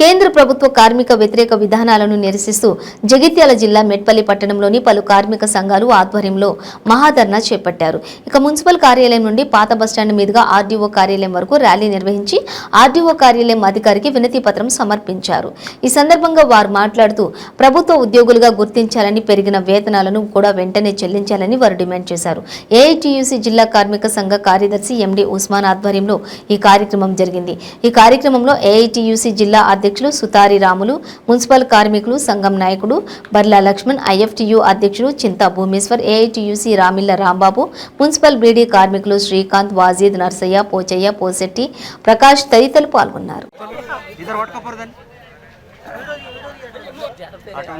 కేంద్ర ప్రభుత్వ కార్మిక వ్యతిరేక విధానాలను నిరసిస్తూ జగిత్యాల జిల్లా మెట్పల్లి పట్టణంలోని పలు కార్మిక సంఘాలు ఆధ్వర్యంలో మహాధర్నా చేపట్టారు. ఇక మున్సిపల్ కార్యాలయం నుండి పాత బస్టాండ్ మీదుగా ఆర్డీఓ కార్యాలయం వరకు ర్యాలీ నిర్వహించి ఆర్డీఓ కార్యాలయం అధికారికి వినతి పత్రం సమర్పించారు. ఈ సందర్భంగా వారు మాట్లాడుతూ ప్రభుత్వ ఉద్యోగులుగా గుర్తించాలని పెరిగిన వేతనాలను కూడా వెంటనే చెల్లించాలని వారు డిమాండ్ చేశారు. ఏఐటియుసి జిల్లా కార్మిక సంఘ కార్యదర్శి ఎండి ఉస్మాన్ ఆధ్వర్యంలో ఈ కార్యక్రమం జరిగింది. ఈ కార్యక్రమంలో ఏఐటియుసి జిల్లా అధ్యక్షులు సుతారి రాములు మున్సిపల్ కార్మికులు సంఘం నాయకుడు బర్లా లక్ష్మణ్ ఐఎఫ్టియు అధ్యక్షుడు చింతా భూమేశ్వర్ ఏఐటియుసి రామిల్ల రాంబాబు మున్సిపల్ బీడీ కార్మికులు శ్రీకాంత్ వాజీద్ నర్సయ్య పోచయ్య పోసెట్టి ప్రకాష్ తదితరులు పాల్గొన్నారు. ఇద్దరు పట్టుకోపోరదని అటు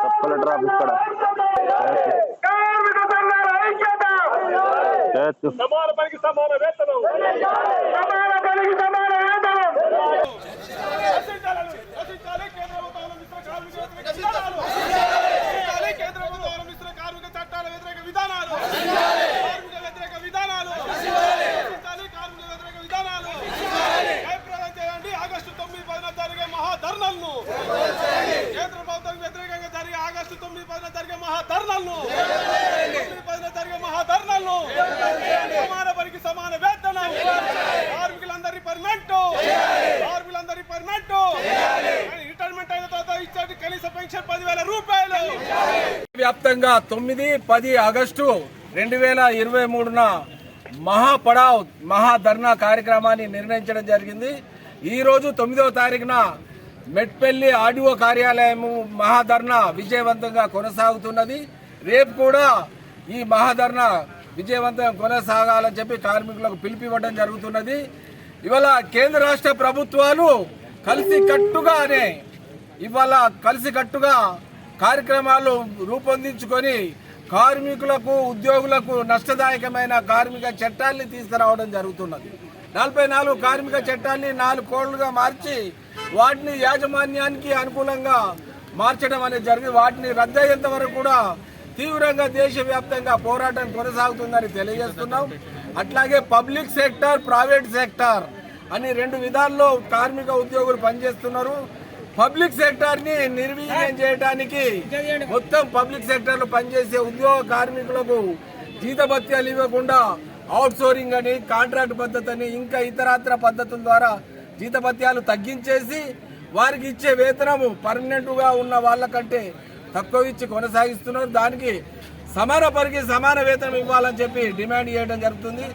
ఉన్నారు డ్రాప్ ఇక్కడ పట్టుకుంటాను పోయింది సమాన పనికి సమాన వేతనం సమాన పనికి సమాన వేతనం కేంద్ర ప్రభుత్వం వ్యతిరేక ఆగస్టు తొమ్మిది కేంద్ర ప్రభుత్వం ఆగస్టు తొమ్మిది పదిన జరిగే మహాధర్నలను తొమ్మిది పదిన జరిగే మహాధర్నలను సమాన పనికి సమాన వేతనం కార్మికులందరి పర్మనెంట్ కార్మికులందరి పర్మనెంట్ రిటైర్మెంట్ అయిన తర్వాత ఇచ్చేది కనీస పెన్షన్ పదివేల రూపాయలు వ్యాప్తంగా తొమ్మిది పది ఆగస్టు రెండు వేల ఇరవై మూడున మహాపడావ్ మహాధర్నా కార్యక్రమాన్ని నిర్ణయించడం జరిగింది ఈ రోజు తొమ్మిదవ తారీఖున మెట్పల్లి ఆర్డీఓ కార్యాలయము మహాధర్నా విజయవంతంగా కొనసాగుతున్నది. రేపు కూడా ఈ మహాధర్నా విజయవంతంగా కొనసాగాలని చెప్పి కార్మికులకు పిలిపివ్వడం జరుగుతున్నది. ఇవాళ కేంద్ర రాష్ట్ర ప్రభుత్వాలు కలిసి కట్టుగానే ఇవాళ కలిసి కట్టుగా కార్యక్రమాలు రూపొందించుకొని కార్మికులకు ఉద్యోగులకు నష్టదాయకమైన కార్మిక చట్టాల్ని తీసుకురావడం జరుగుతున్నది. నలభై నాలుగు కార్మిక చట్టాన్ని నాలుగు కోళ్ళుగా మార్చి వాటిని యాజమాన్యానికి అనుకూలంగా మార్చడం అనేది జరిగింది. వాటిని రద్దయ్యేంత వరకు కూడా తీవ్రంగా దేశవ్యాప్తంగా పోరాటం కొనసాగుతుందని తెలియజేస్తున్నాం. అట్లాగే పబ్లిక్ సెక్టర్ ప్రైవేట్ సెక్టర్ అని రెండు విధాల్లో కార్మిక ఉద్యోగులు పనిచేస్తున్నారు. పబ్లిక్ సెక్టార్ని నిర్వీర్యం చేయడానికి మొత్తం పబ్లిక్ సెక్టర్లో పనిచేసే ఉద్యోగ కార్మికులకు జీతభత్యాలు ఇవ్వకుండా అవుట్సోరింగ్ అని కాంట్రాక్ట్ పద్ధతి అని ఇంకా ఇతరత్ర పద్ధతుల ద్వారా జీతభత్యాలు తగ్గించేసి వారికి ఇచ్చే వేతనము పర్మనెంట్గా ఉన్న వాళ్ళకంటే తక్కువ ఇచ్చి కొనసాగిస్తున్నారు. దానికి సమాన పరికి సమాన వేతనం ఇవ్వాలని చెప్పి డిమాండ్ చేయడం జరుగుతుంది.